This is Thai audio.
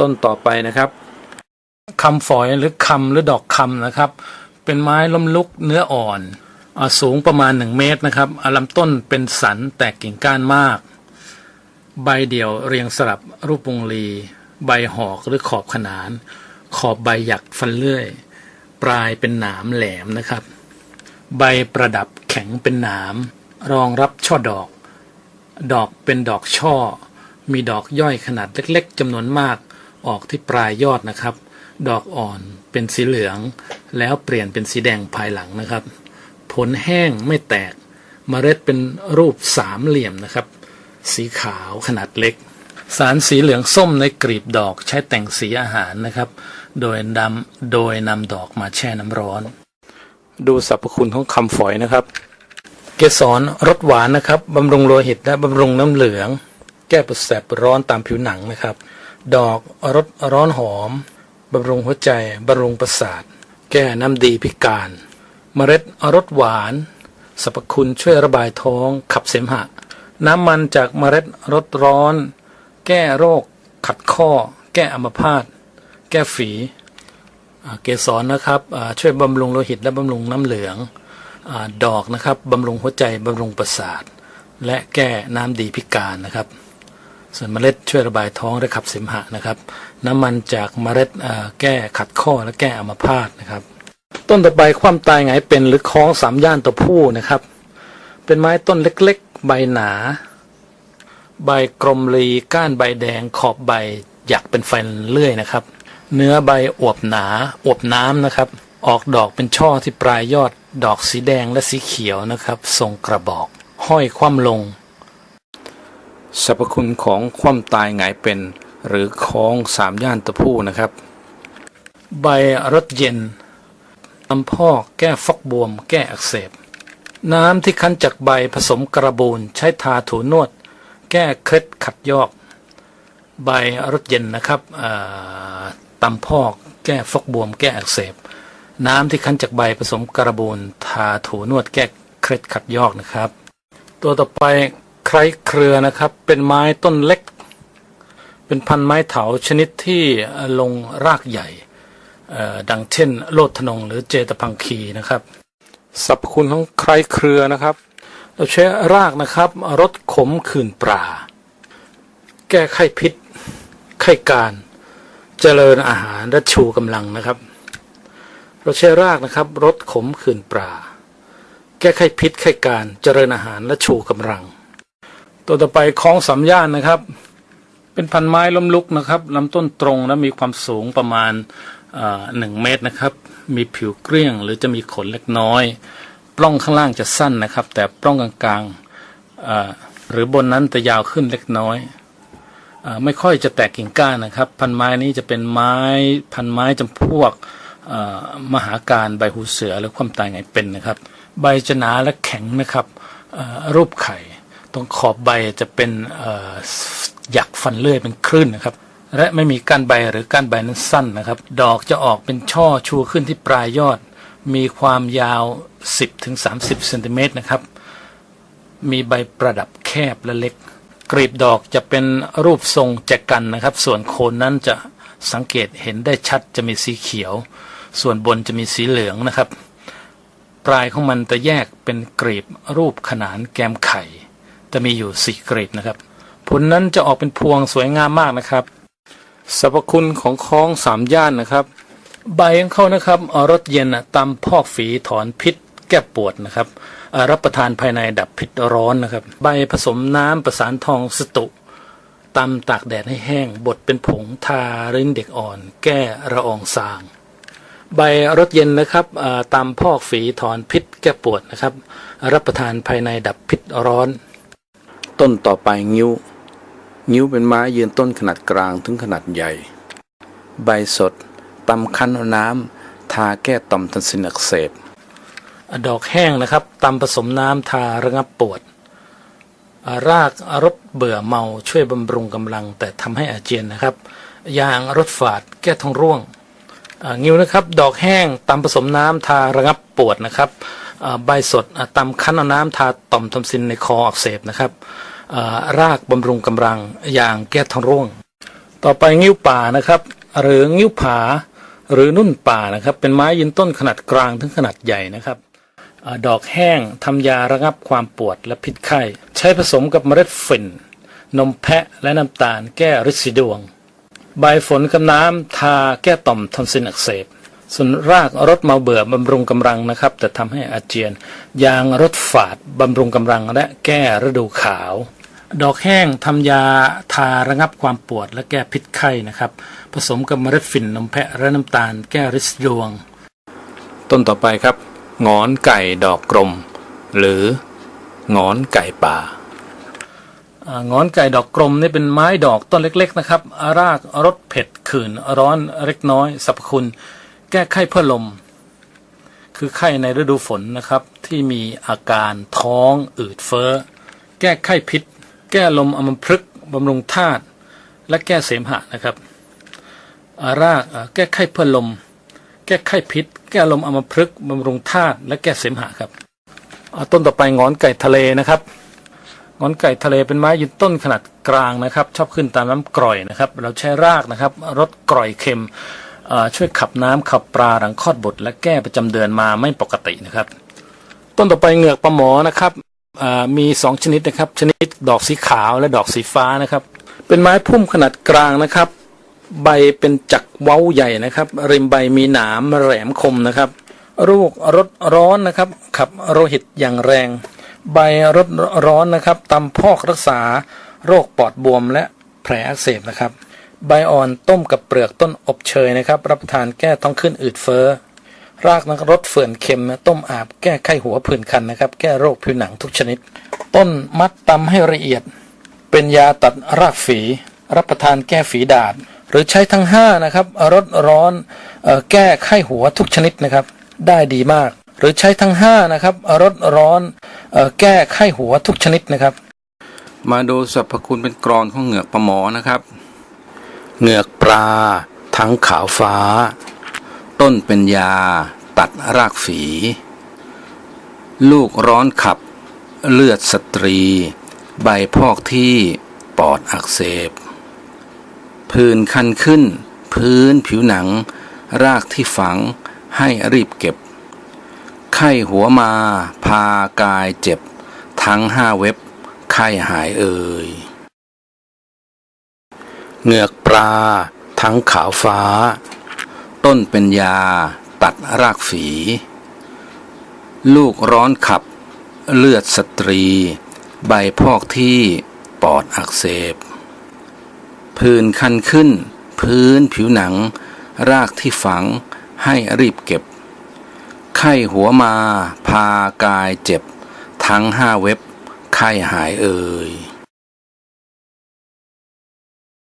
ต้นต่อไปนะครับคำฝอยหรือคำหรือดอกคำนะครับ เป็นไม้ล้มลุกเนื้ออ่อนอสูงประมาณ 1 เมตรนะครับอ่าลำต้นเป็นสันแตกกิ่งก้านมาก ใบเดี่ยวเรียงสลับรูปวงรี ใบหอกหรือขอบขนาน ขอบใบหยักฟันเลื่อย ปลายเป็นหนามแหลมนะครับ ใบประดับแข็งเป็นหนามรองรับช่อดอก ดอกเป็นดอกช่อ มีดอกย่อยขนาดเล็กๆจำนวนมาก ออกที่ปลายยอดนะครับ ดอกอ่อนเป็นสีเหลือง แล้วเปลี่ยนเป็นสีแดงภายหลังนะครับ ผลแห้งไม่แตกเมล็ดเป็นรูปสามเหลี่ยมนะครับ สีขาวขนาดเล็ก สารสีเหลืองส้มในกลีบดอกใช้แต่งสีอาหารนะครับ โดยนำโดยนำดอกมาแช่น้ำร้อน ดูสรรพคุณของคำฝอยนะครับ เกสรรสหวานนะครับบำรุงโลหิตและบำรุงน้ำเหลือง แก้ปวดแสบปวดร้อนตามผิวหนังนะครับ ดอกรสร้อนหอม บำรุงหัวใจ บำรุงประสาท แก้น้ำดีพิการ เมล็ดรสหวานสรรพคุณช่วยระบายท้องขับเสมหะ น้ำมันจากเมล็ดรสร้อน แก้โรค ขัดข้อ แก้อัมพาตแก้ฝีเกสรนะครับช่วยบำรุงโลหิตและบำรุงน้ำเหลืองอดอกนะครับบำรุงหัวใจบำรุงประสาท และแก้น้ำดีพิการนะครับ ส่วนเมล็ดช่วยระบายท้องและขับเสมหะนะครับ น้ำมันจากเมล็ดแก้ขัดข้อและแก้อัมพาตนะครับ ต้นต่อไปความตายไงเป็นหรือคล้องสามย่านตัวผู้นะครับ เป็นไม้ต้นเล็กๆ ใบหนา ใบกลมรีก้านใบแดงขอบใบหยักเป็นไฟเลื่อยนะครับ เนื้อใบอวบหนาอวบน้ำนะครับ ออกดอกเป็นช่อที่ปลายยอดดอกสีแดงและสีเขียวนะครับ ทรงกระบอก ห้อยคว่ำลง สรรพคุณของคว่ำตายหงายเป็น หรือคล้องสามย่านตะพู้นะครับ ใบรสเย็นลำพอกแก้ฟอกบวม แก้อักเสบ น้ำที่คั้นจากใบผสมกระบูนใช้ทาถูนวด แก้เคล็ดขัดยอก ใบรสเย็นนะครับตำพอกแก้ฟกบวม แก้อักเสบ น้ำที่คั้นจากใบผสมกระบูนทาถูนวดแก้เคล็ดขัดยอกนะครับ ตัวต่อไป ไคร้เครือนะครับ เป็นไม้ต้นเล็ก เป็นพันไม้เถาชนิดที่ลงรากใหญ่ ดังเช่น โลดทนงหรือเจตพังคีนะครับสรรพคุณของไคร้เครือนะครับ เราใช้รากนะครับรสขมขื่นปราแก้ไข้พิษ ไข้การเจริญอาหารและชูกำลังนะครับ เราใช้รากนะครับรสขมขื่นปราแก้ไข้พิษไข้การเจริญอาหารและชูกำลัง ตัวต่อไปคล้องสามย่านนะครับ เป็นพันไม้ล้มลุกนะครับลำต้นตรงและมีความสูงประมาณหนึ่งเมตรนะครับ มีผิวเกลี้ยง หรือจะมีขนเล็กน้อย ปล้องข้างล่างจะสั้นนะครับ แต่ปล้องกลางๆหรือบนนั้นจะยาวขึ้นเล็กน้อยอไม่ค่อยจะแตกกิ่งก้านนะครับ พันไม้นี้จะเป็นไม้พันไม้จำพวกมหาการใบหูเสือและความตายไงเป็นนะครับ ใบจะหนาและแข็งนะครับรูปไข่ ตรงขอบใบจะเป็นหยักฟันเลื่อยเป็นคลื่นนะครับ และไม่มีก้านใบหรือก้านใบนั้นสั้นนะครับ ดอกจะออกเป็นช่อชูขึ้นที่ปลายยอด มีความยาว 10-30เซนติเมตรนะครับ มีใบประดับแคบและเล็กกลีบดอกจะเป็นรูปทรงแจกันนะครับ ส่วนโคนนั้นจะสังเกตเห็นได้ชัดจะมีสีเขียว ส่วนบนจะมีสีเหลืองนะครับ ปลายของมันจะแยกเป็นกลีบรูปขนานแกมไข่ จะมีอยู่สี่กลีบนะครับ ผลนั้นจะออกเป็นพวงสวยงามมากนะครับสรรพคุณของคล้องสามย่านนะครับ ใบของเขานะครับอารสเย็นตำพอกฝีถอนพิษ แก้ปวดนะครับอรับประทานภายในดับพิษร้อนนะครับ ใบผสมน้ำประสานทองสตุตำตากแดดให้แห้งบดเป็นผงทาริ้นเด็กอ่อน แก้ระอองซาง ใบรสเย็นนะครับตำพอกฝีถอนพิษ แก้ปวดนะครับ รับประทานภายในดับพิษร้อน ต้นต่อไปงิ้ว งิ้วเป็นไม้ยืนต้นขนาดกลางถึงขนาดใหญ่ ใบสดตำคั้นน้ำทาแก้ต่อมทอนซิลอักเสบดอกแห้งนะครับตำผสมน้ำทาระงับปวด รากรสเบื่อเมาช่วยบำรุงกำลัง แต่ทำให้อาเจียนนะครับ ยางรสฝาดแก้ท้องร่วง งิ้วนะครับ ดอกแห้งตำผสมน้ำทาระงับปวดนะครับใบสดตำคั้นเอาน้ำทาต่อมทอนซิลในคออักเสบนะครับรากบำรุงกำลังยางแก้ท้องร่วง ต่อไปงิ้วป่านะครับ หรืองิ้วผา หรือนุ่นป่านะครับ เป็นไม้ยืนต้นขนาดกลางถึงขนาดใหญ่นะครับอดอกแห้งทำยาระงับความปวดและพิษไข้ ใช้ผสมกับเมล็ดฝิ่น นมแพะและน้ำตาลแก้ฤทธิ์สีดวง ใบฝนกับน้ำทาแก้ต่อมทอนซิลอักเสบ ส่วนรากรสเมาเบื่อบำรุงกำลังนะครับ แต่ทำให้อาเจียน ยางรสฝาดบำรุงกำลังและแก้ฤดูขาว ดอกแห้งทำยาทาระงับความปวดและแก้พิษไข้นะครับ ผสมกับเมล็ดฝิ่นนมแพะและน้ำตาลแก้ฤทธิ์ดวง ต้นต่อไปครับงอนไก่ดอกกลมหรืองอนไก่ป่า งอนไก่ดอกกลมนี่เป็นไม้ดอกต้นเล็ก ๆ นะครับ รากรสเผ็ดขื่นร้อนเล็กน้อยสรรพคุณ แก้ไข้เพื่อลม คือไข้ในฤดูฝนนะครับ ที่มีอาการท้องอืดเฟ้อ แก้ไข้พิษ แก้ลมอัมพฤกษ์บำรุงธาตุและแก้เสมหะนะครับารากแก้ไข้เพื่อลม แก้ไข้พิษ แก้ลมอัมพฤกษ์บำรุงธาตุและแก้เสมหะครับต้นต่อไปงอนไก่ทะเลนะครับ งอนไก่ทะเลเป็นไม้ยืนต้นขนาดกลางนะครับ ชอบขึ้นตามน้ำกร่อยนะครับ เราใช้รากนะครับรสกร่อยเค็มช่วยขับน้ำขับปลาหลังคลอดบุตรและแก้ประจำเดือนมาไม่ปกตินะครับ ต้นต่อไปเหงือกปลาหมอนะครับมีสองชนิดนะครับ ชนิดดอกสีขาวและดอกสีฟ้านะครับ เป็นไม้พุ่มขนาดกลางนะครับ ใบเป็นจักเว้าใหญ่นะครับ ริมใบมีหนามแหลมคมนะครับ ลูกรสร้อนนะครับ ขับโลหิตอย่างแรง ใบรสร้อนนะครับตำพอกรักษาโรคปอดบวมและแผลอักเสบนะครับ ใบอ่อนต้มกับเปลือกต้นอบเชยนะครับ รับประทานแก้ท้องขึ้นอืดเฟ้อ รากนะรสเฝื่อนเค็มนะต้มอาบแก้ไข้หัวผื่นคันนะครับ แก้โรคผิวหนังทุกชนิด ต้นมัดตำให้ละเอียด เป็นยาตัดรากฝี รับประทานแก้ฝีดาษหรือใช้ทั้งห้านะครับรสร้อนแก้ไข้หัวทุกชนิดนะครับ ได้ดีมาก หรือใช้ทั้งห้านะครับรสร้อน แก้ไข้หัวทุกชนิดนะครับ มาดูสรรพคุณเป็นกรอนของเหงือกปลาหมอนะครับ เหงือกปลา ทั้งขาวฟ้า ต้นเป็นยา ตัดรากฝี ลูกร้อนขับ เลือดสตรี ใบพอกที่ปอดอักเสบพื้นคันขึ้น พื้นผิวหนัง รากที่ฝังให้รีบเก็บ ไข้หัวมา พากายเจ็บ ทั้งห้าเว็บ ไข้หายเอ่ยเหงือกปลา ทั้งขาวฟ้า ต้นเป็นยา ตัดรากฝี ลูกร้อนขับ เลือดสตรี ใบพอกที่ปอดอักเสบ พื้นคันขึ้น พื้นผิวหนัง รากที่ฝังให้รีบเก็บ ไข้หัวมาพากายเจ็บ ทั้งห้าเว็บ ไข้หายเอ่ย